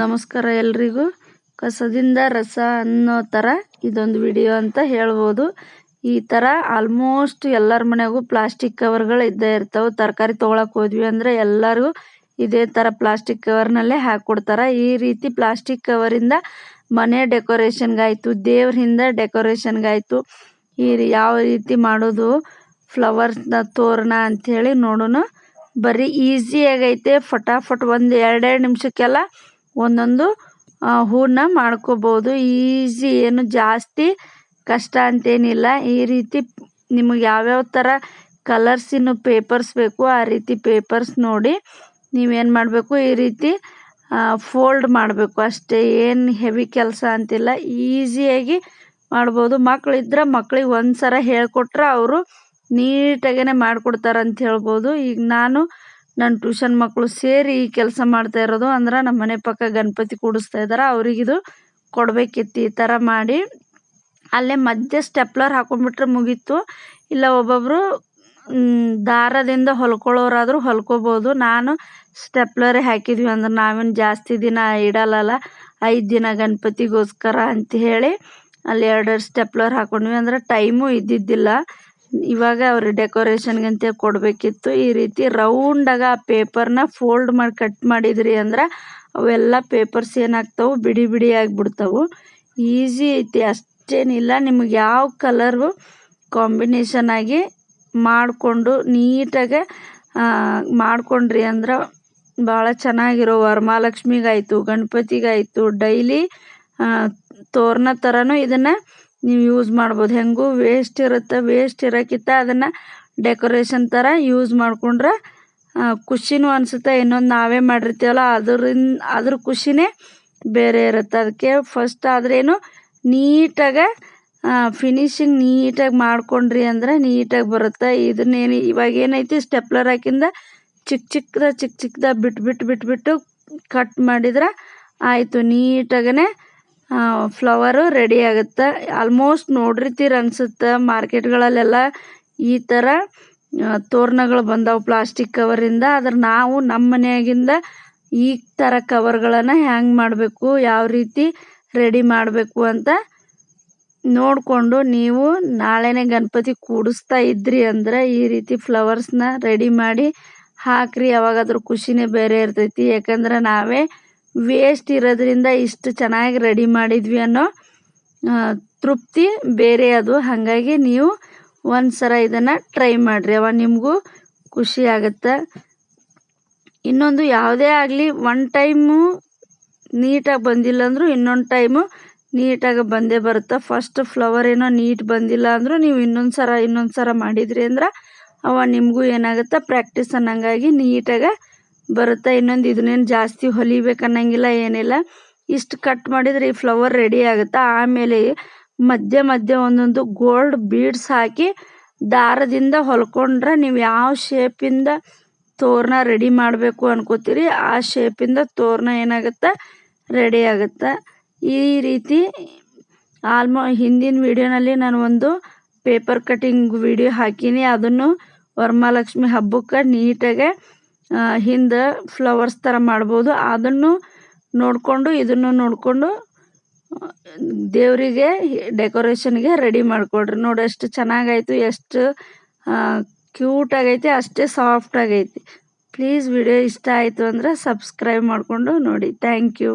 ನಮಸ್ಕಾರ ಎಲ್ರಿಗೂ. ಕಸದಿಂದ ರಸ ಅನ್ನೋ ಥರ ಇದೊಂದು ವಿಡಿಯೋ ಅಂತ ಹೇಳ್ಬೋದು. ಈ ಥರ ಆಲ್ಮೋಸ್ಟ್ ಎಲ್ಲರ ಮನೆಗೂ ಪ್ಲಾಸ್ಟಿಕ್ ಕವರ್ಗಳು ಇದ್ದೇ ಇರ್ತವೆ. ತರಕಾರಿ ತೊಗೊಳಕ್ಕೆ ಹೋದ್ವಿ ಅಂದರೆ ಎಲ್ಲರಿಗೂ ಇದೇ ಥರ ಪ್ಲಾಸ್ಟಿಕ್ ಕವರ್ನಲ್ಲೇ ಹಾಕ್ಕೊಡ್ತಾರೆ ಈ ರೀತಿ ಪ್ಲಾಸ್ಟಿಕ್ ಕವರಿಂದ ಮನೆ ಡೆಕೋರೇಷನ್ಗಾಯಿತು ದೇವ್ರ ಹಿಂದೆ ಡೆಕೋರೇಷನ್ಗಾಯಿತು ಈ ಯಾವ ರೀತಿ ಮಾಡೋದು ಫ್ಲವರ್ಸ್ನ ತೋರಣ ಅಂಥೇಳಿ ನೋಡೋಣ ಬರೀ ಈಸಿಯಾಗೈತೆ ಫಟಾಫಟ್ ಒಂದು ಎರಡೆರಡು ನಿಮಿಷಕ್ಕೆಲ್ಲ ಒಂದೊಂದು ಹೂನ ಮಾಡ್ಕೋಬೋದು. ಈಸಿ, ಏನು ಜಾಸ್ತಿ ಕಷ್ಟ ಅಂತೇನಿಲ್ಲ. ಈ ರೀತಿ ನಿಮಗೆ ಯಾವ್ಯಾವ ಥರ ಕಲರ್ಸಿನ ಪೇಪರ್ಸ್ ಬೇಕು, ಆ ರೀತಿ ಪೇಪರ್ಸ್ ನೋಡಿ ನೀವೇನು ಮಾಡಬೇಕು? ಈ ರೀತಿ ಫೋಲ್ಡ್ ಮಾಡಬೇಕು. ಅಷ್ಟೇ, ಏನು ಹೆವಿ ಕೆಲಸ ಅಂತಿಲ್ಲ. ಈಸಿಯಾಗಿ ಮಾಡ್ಬೋದು. ಮಕ್ಕಳಿದ್ರೆ ಮಕ್ಳಿಗೆ ಒಂದು ಸಲ ಹೇಳ್ಕೊಟ್ರೆ ಅವರು ನೀಟಾಗೇ ಮಾಡಿಕೊಡ್ತಾರೆ ಅಂತ ಹೇಳ್ಬೋದು. ಈಗ ನಾನು ನನ್ನ ಟ್ಯೂಷನ್ ಮಕ್ಕಳು ಸೇರಿ ಈ ಕೆಲಸ ಮಾಡ್ತಾ ಇರೋದು ಅಂದ್ರೆ ನಮ್ಮ ಮನೆ ಪಕ್ಕ ಗಣಪತಿ ಕೂಡಿಸ್ತಾ ಇದ್ದಾರೆ ಅವ್ರಿಗಿದು ಕೊಡಬೇಕಿತ್ತು ಈ ಥರ ಮಾಡಿ. ಅಲ್ಲೇ ಮಧ್ಯೆ ಸ್ಟೆಪ್ಲರ್ ಹಾಕೊಂಡ್ಬಿಟ್ರೆ ಮುಗೀತು. ಇಲ್ಲ ಒಬ್ಬೊಬ್ಬರು ದಾರದಿಂದ ಹೊಲ್ಕೊಳ್ಳೋರಾದರೂ ಹೊಲ್ಕೋಬೋದು. ನಾನು ಸ್ಟೆಪ್ಲರೇ ಹಾಕಿದ್ವಿ ಅಂದ್ರೆ ನಾವೇನು ಜಾಸ್ತಿ ದಿನ ಇಡಲ್ಲಲ್ಲ, ಐದು ದಿನ ಗಣಪತಿಗೋಸ್ಕರ ಅಂತ ಹೇಳಿ ಅಲ್ಲಿ ಎರಡೆರಡು ಸ್ಟೆಪ್ಲರ್ ಹಾಕೊಂಡ್ವಿ. ಅಂದ್ರೆ ಟೈಮು ಇದ್ದಿದ್ದಿಲ್ಲ. ಇವಾಗ ಅವ್ರು ಡೆಕೋರೇಷನ್ಗೆ ಅಂತ ಕೊಡಬೇಕಿತ್ತು. ಈ ರೀತಿ ರೌಂಡಾಗ ಆ ಪೇಪರ್ನ ಫೋಲ್ಡ್ ಮಾಡಿ ಕಟ್ ಮಾಡಿದ್ರಿ ಅಂದ್ರೆ ಅವೆಲ್ಲ ಪೇಪರ್ಸ್ ಏನಾಗ್ತಾವೆ? ಬಿಡಿ ಬಿಡಿ ಆಗಿಬಿಡ್ತಾವೆ. ಈಸಿ ಐತಿ. ಅಷ್ಟೇನಿಲ್ಲ. ನಿಮಗೆ ಯಾವ ಕಲರು ಕಾಂಬಿನೇಷನ್ ಆಗಿ ಮಾಡಿಕೊಂಡು ನೀಟಾಗೆ ಮಾಡಿಕೊಂಡ್ರಿ ಅಂದ್ರೆ ಭಾಳ ಚೆನ್ನಾಗಿರೋ ವರಮಹಾಲಕ್ಷ್ಮಿಗಾಯಿತು ಗಣಪತಿಗಾಯಿತು ಡೈಲಿ ತೋರಣ ಥರನೂ ಇದನ್ನು ನೀವು ಯೂಸ್ ಮಾಡ್ಬೋದು. ಹೆಂಗೂ ವೇಸ್ಟ್ ಇರುತ್ತೆ ವೇಸ್ಟ್ ಇರೋಕ್ಕಿಂತ ಅದನ್ನು ಡೆಕೋರೇಷನ್ ಥರ ಯೂಸ್ ಮಾಡಿಕೊಂಡ್ರೆ ಖುಷಿನೂ ಅನಿಸುತ್ತೆ. ಇನ್ನೊಂದು ನಾವೇ ಮಾಡಿರ್ತೀವಲ್ಲ ಅದರಿಂದ ಅದ್ರ ಖುಷಿನೇ ಬೇರೆ ಇರುತ್ತೆ. ಅದಕ್ಕೆ ಫಸ್ಟ್ ಆದ್ರೇನು ನೀಟಾಗೆ ಫಿನಿಶಿಂಗ್ ನೀಟಾಗಿ ಮಾಡ್ಕೊಂಡ್ರಿ ಅಂದರೆ ನೀಟಾಗಿ ಬರುತ್ತೆ. ಇದನ್ನೇನು ಇವಾಗ ಏನೈತಿ ಸ್ಟೆಪ್ಲರ್ ಹಾಕಿಂದ ಚಿಕ್ಕ ಚಿಕ್ಕದ ಚಿಕ್ಕ ಚಿಕ್ಕದ ಬಿಟ್ಬಿಟ್ಟು ಬಿಟ್ಟು ಬಿಟ್ಬಿಟ್ಟು ಕಟ್ ಮಾಡಿದ್ರೆ ಆಯಿತು. ನೀಟಾಗೇ ಫ್ಲವರು ರೆಡಿ ಆಗುತ್ತೆ. ಆಲ್ಮೋಸ್ಟ್ ನೋಡಿರ್ತೀರ ಅನ್ಸುತ್ತೆ. ಮಾರ್ಕೆಟ್ಗಳಲ್ಲೆಲ್ಲ ಈ ಥರ ತೋರಣಗಳು ಬಂದವು ಪ್ಲಾಸ್ಟಿಕ್ ಕವರಿಂದ ಆದ್ರೆ ನಾವು ನಮ್ಮ ಮನೆಯಾಗಿಂದ ಈ ಥರ ಕವರ್ಗಳನ್ನು ಹ್ಯಾಂಗ್ ಮಾಡಬೇಕು, ಯಾವ ರೀತಿ ರೆಡಿ ಮಾಡಬೇಕು ಅಂತ ನೋಡಿಕೊಂಡು ನೀವು ನಾಳೆನೇ ಗಣಪತಿ ಕೂಡಿಸ್ತಾ ಇದ್ರಿ ಅಂದ್ರೆ ಈ ರೀತಿ ಫ್ಲವರ್ಸ್ನ ರೆಡಿ ಮಾಡಿ ಹಾಕ್ರಿ. ಯಾವಾಗಾದ್ರೂ ಖುಷಿನೇ ಬೇರೆ ಇರ್ತೈತಿ. ಯಾಕಂದ್ರೆ ನಾವೇ ವೇಸ್ಟ್ ಇರೋದ್ರಿಂದ ಇಷ್ಟು ಚೆನ್ನಾಗಿ ರೆಡಿ ಮಾಡಿದ್ವಿ ಅನ್ನೋ ತೃಪ್ತಿ ಬೇರೆ ಅದು. ಹಾಗಾಗಿ ನೀವು ಒಂದು ಸಲ ಇದನ್ನು ಟ್ರೈ ಮಾಡಿರಿ. ಅವ ನಿಮಗೂ ಖುಷಿ ಆಗುತ್ತೆ. ಇನ್ನೊಂದು ಯಾವುದೇ ಆಗಲಿ ಒನ್ ಟೈಮು ನೀಟಾಗಿ ಬಂದಿಲ್ಲ ಅಂದರೂ ಇನ್ನೊಂದು ಟೈಮು ನೀಟಾಗಿ ಬಂದೇ ಬರುತ್ತೆ. ಫಸ್ಟ್ ಫ್ಲವರ್ ಏನೋ ನೀಟ್ ಬಂದಿಲ್ಲ ಅಂದರೂ ನೀವು ಇನ್ನೊಂದು ಸಲ ಇನ್ನೊಂದು ಸಲ ಮಾಡಿದ್ರಿ ಅಂದ್ರೆ ಅವ ನಿಮಗೂ ಏನಾಗುತ್ತೆ? ಪ್ರಾಕ್ಟೀಸ್ ಅನ್ನಂಗಾಗಿ ನೀಟಾಗಿ ಬರುತ್ತೆ. ಇನ್ನೊಂದು ಇದನ್ನೇನು ಜಾಸ್ತಿ ಹೊಲಿಬೇಕು ಅನ್ನಂಗಿಲ್ಲ ಏನಿಲ್ಲ. ಇಷ್ಟು ಕಟ್ ಮಾಡಿದರೆ ಈ ಫ್ಲವರ್ ರೆಡಿ ಆಗುತ್ತೆ? ಆಮೇಲೆ ಮಧ್ಯ ಮಧ್ಯ ಒಂದೊಂದು ಗೋಲ್ಡ್ ಬೀಡ್ಸ್ ಹಾಕಿ ದಾರದಿಂದ ಹೊಲ್ಕೊಂಡ್ರೆ ನೀವು ಯಾವ ಶೇಪಿಂದ ತೋರಣ ರೆಡಿ ಮಾಡಬೇಕು ಅನ್ಕೋತೀರಿ, ಆ ಶೇಪಿಂದ ತೋರಣ ಏನಾಗುತ್ತೆ? ರೆಡಿ ಆಗುತ್ತೆ? ಈ ರೀತಿ ಆಲ್ಮೋ ಹಿಂದಿನ ವಿಡಿಯೋನಲ್ಲಿ ನಾನು ಒಂದು ಪೇಪರ್ ಕಟಿಂಗ್ ವಿಡಿಯೋ ಹಾಕೀನಿ. ಅದನ್ನು ವರಮಹಾಲಕ್ಷ್ಮಿ ಹಬ್ಬಕ್ಕೆ ನೀಟಾಗೆ ಹಿಂದೆ ಫ್ಲವರ್ಸ್ ಥರ ಮಾಡ್ಬೋದು. ಅದನ್ನು ನೋಡಿಕೊಂಡು, ಇದನ್ನು ನೋಡಿಕೊಂಡು, ದೇವರಿಗೆ ಡೆಕೋರೇಷನ್ಗೆ ರೆಡಿ ಮಾಡಿಕೊಡ್ರಿ. ನೋಡಿ ಎಷ್ಟು ಚೆನ್ನಾಗೈತು ಎಷ್ಟು ಕ್ಯೂಟ್ ಆಗೈತಿ, ಅಷ್ಟೇ ಸಾಫ್ಟ್ ಆಗೈತಿ. ಪ್ಲೀಸ್ ವಿಡಿಯೋ ಇಷ್ಟ ಆಯಿತು ಅಂದರೆ ಸಬ್ಸ್ಕ್ರೈಬ್ ಮಾಡಿಕೊಂಡು ನೋಡಿ. Thank you